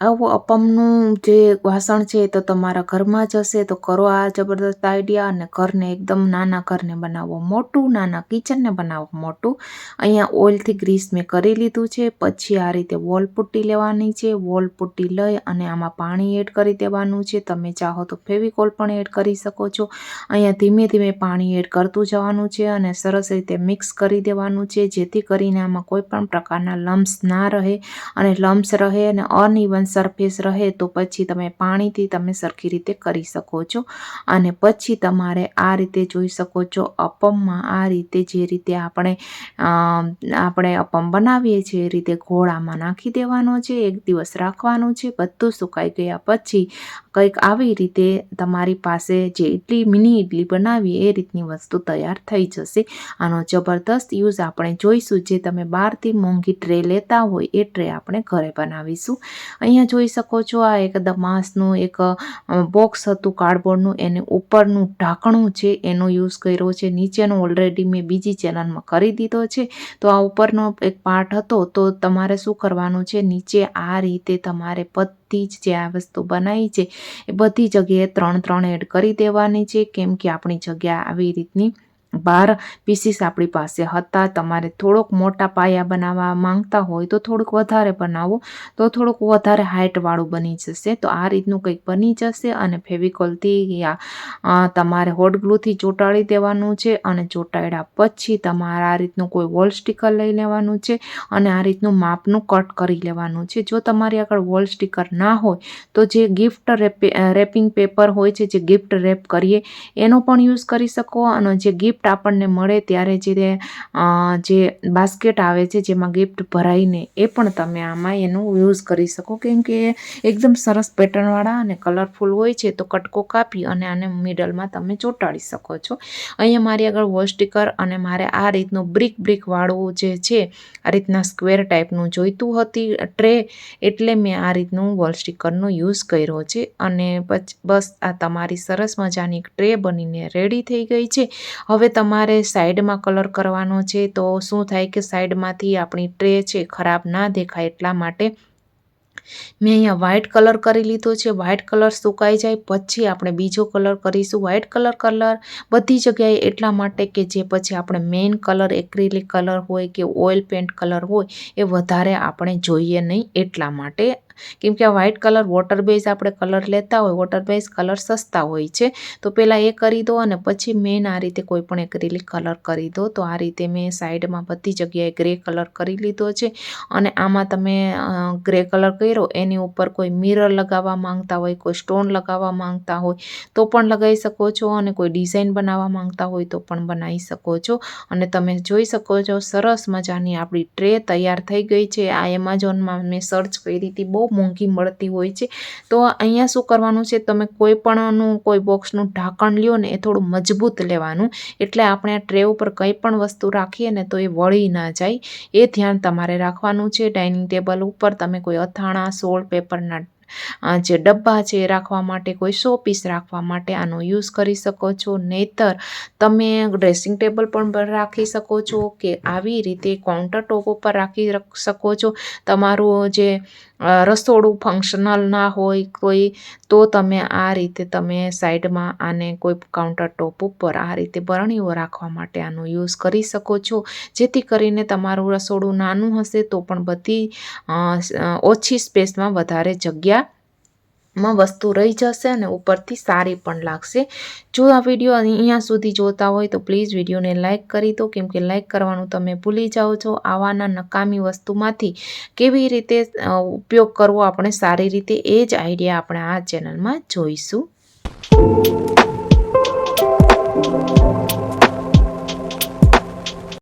આવું અપમનું જે વાસણ છે તો તમારા ઘરમાં જ હશે, તો કરો આ જબરદસ્ત આઈડિયા અને ઘરને એકદમ નાના ઘરને બનાવો મોટું, નાના કિચનને બનાવો મોટું. અહીંયા ઓઇલથી ગ્રીસ મેં કરી લીધું છે, પછી આ રીતે વોલ પુટ્ટી લેવાની છે વોલ પુટ્ટી લઈ અને આમાં પાણી એડ કરી દેવાનું છે. તમે ચાહો તો ફેવિકોલ પણ એડ કરી શકો છો. અહીંયા ધીમે ધીમે પાણી એડ કરતું જવાનું છે અને સરસ રીતે મિક્સ કરી દેવાનું છે, જેથી કરીને આમાં કોઈ પણ પ્રકારના લમ્સ ના રહે અને લમ્સ રહે અને અનઇવન સરફેસ રહે તો પછી તમે પાણીથી તમે સરખી રીતે કરી શકો છો. અને પછી તમારે આ રીતે જોઈ શકો છો, અપમમાં આ રીતે જે રીતે આપણે આપણે અપમ બનાવીએ છીએ એ રીતે ઘોળામાં નાખી દેવાનો છે, એક દિવસ રાખવાનું છે, બધું સુકાઈ ગયા પછી કંઈક આવી રીતે તમારી પાસે જે ઇડલી, મિની ઇડલી બનાવી એ રીતની વસ્તુ તૈયાર થઈ જશે. આનો જબરદસ્ત યુઝ આપણે જોઈશું. જે તમે બહારથી મોંઘી ટ્રે લેતા હોય એ ટ્રે આપણે ઘરે બનાવીશું. અહીં અહીંયા જોઈ શકો છો આ એક દમાસનું એક બોક્સ હતું કાર્ડબોર્ડનું. એને ઉપરનું ઢાંકણું છે એનો યુઝ કર્યો છે. નીચેનો ઓલરેડી મેં બીજી ચેનલમાં કરી દીધો છે. તો આ ઉપરનો એક પાર્ટ હતો. તો તમારે શું કરવાનું છે? નીચે આ રીતે તમારે બધી જ જે આ વસ્તુ બનાવી છે, એ બધી જગ્યાએ ત્રણ ત્રણ એડ કરી દેવાની છે. કેમ કે આપણી જગ્યા આવી રીતની બાર પીસીસ આપણી પાસે હતા. તમારે થોડોક મોટા પાયા બનાવવા માંગતા હોય તો થોડુંક વધારે બનાવો, તો થોડુંક વધારે હાઇટવાળું બની જશે. તો આ રીતનું કંઈક બની જશે અને ફેવિકોલથી તમારે હોટ ગ્લુથી ચોંટાડી દેવાનું છે અને ચોંટાડ્યા પછી તમારે આ રીતનું કોઈ વોલ સ્ટીકર લઈ લેવાનું છે અને આ રીતનું માપનું કટ કરી લેવાનું છે. જો તમારી આગળ વોલ સ્ટીકર ના હોય, તો જે ગિફ્ટ રેપિંગ પેપર હોય છે, જે ગિફ્ટ રેપ કરીએ, એનો પણ યુઝ કરી શકો અને જે ગિફ્ટ ગિફ્ટ આપણને મળે ત્યારે જે જે બાસ્કેટ આવે છે, જેમાં ગિફ્ટ ભરાઈને એ પણ તમે આમાં એનું યુઝ કરી શકો. કેમ કે એકદમ સરસ પેટર્નવાળા અને કલરફુલ હોય છે, તો કટકો કાપી અને આને મિડલમાં તમે ચોંટાડી શકો છો. અહીંયા મારી આગળ વોલ સ્ટીકર અને મારે આ રીતનું બ્રિક બ્રિકવાળું જે છે, આ રીતના સ્ક્વેર ટાઈપનું જોઈતું હતી ટ્રે એટલે મેં આ રીતનું વોલ સ્ટીકરનો યુઝ કર્યો છે. અને પછી, બસ આ તમારી સરસ મજાની ટ્રે બનીને રેડી થઈ ગઈ છે. હવે તમારે સાઈડમાં કલર કરવાનો છે, તો શું થાય કે સાઈડમાંથી આપણી ટ્રે છે, ખરાબ ના દેખાય એટલા માટે મેં અહીંયા વ્હાઇટ કલર કરી લીધો છે. વ્હાઇટ કલર સુકાઈ જાય, પછી આપણે બીજો કલર કરીશું. વ્હાઇટ કલર કલર બધી જગ્યાએ એટલા માટે કે જે પછી આપણે મેઇન કલર એક્રિલિક કલર હોય કે ઓઇલ પેન્ટ કલર હોય, એ વધારે આપણે જોઈએ નહીં એટલા માટે કેમ કે આ વ્હાઇટ કલર વોટર બેઝ આપણે કલર લેતા હોય વોટર બેઝ કલર સસ્તા હોય છે. તો પહેલાં એ કરી દો અને પછી મેન આ રીતે કોઈ પણ એક્રિલિક કલર કરી દો. તો આ રીતે મેં સાઈડમાં બધી જગ્યાએ ગ્રે કલર કરી લીધો છે. અને આમાં તમે ગ્રે કલર કર્યો, એની ઉપર કોઈ મિરર લગાવવા માંગતા હોય, કોઈ સ્ટોન લગાવવા માંગતા હોય, તો પણ લગાવી શકો છો. અને કોઈ ડિઝાઇન બનાવવા માંગતા હોય તો પણ બનાવી શકો છો. અને તમે જોઈ શકો છો સરસ મજાની આપણી ટ્રે તૈયાર થઈ ગઈ છે. આ એમેઝોનમાં મેં સર્ચ કરી હતી બહુ મોંઘી મળતી હોય છે. તો અહીંયા શું કરવાનું છે? તમે કોઈ પણનું કોઈ બોક્સનું ઢાંકણ લ્યો ને એ થોડું મજબૂત લેવાનું. એટલે આપણે આ ટ્રે ઉપર કંઈ પણ વસ્તુ રાખીએ ને તો એ વળી ના જાય. એ ધ્યાન તમારે રાખવાનું છે. ડાઇનિંગ ટેબલ ઉપર તમે કોઈ અથાણા, સોળ, પેપરના જે ડબ્બા છે એ રાખવા માટે, કોઈ શો પીસ રાખવા માટે આનો યુઝ કરી શકો છો. નહીતર તમે ડ્રેસિંગ ટેબલ પણ રાખી શકો છો કે આવી રીતે કાઉન્ટર ટોપ ઉપર રાખી, શકો છો. તમારું જે રસોડું ફંક્શનલ ના હોય કોઈ, તો તમે આ રીતે તમે સાઈડમાં આને કોઈ કાઉન્ટર ટોપ ઉપર આ રીતે બરણીઓ રાખવા માટે આનો યુઝ કરી શકો છો. જેથી કરીને તમારું રસોડું નાનું હશે તો પણ બધી ઓછી સ્પેસમાં વધારે જગ્યા માં વસ્તુ રહી જશે અને ઉપરથી સારી પણ લાગશે. જો આ વીડિયો અહીંયા સુધી જોતા હોય તો પ્લીઝ વિડીયોને લાઇક કરી દો. કેમ કે લાઇક કરવાનું તમે ભૂલી જાઓ છો. આવાના નકામી વસ્તુમાંથી કેવી રીતે ઉપયોગ કરવો આપણે સારી રીતે એ જ આઈડિયા આપણે આ ચેનલમાં જોઈશું.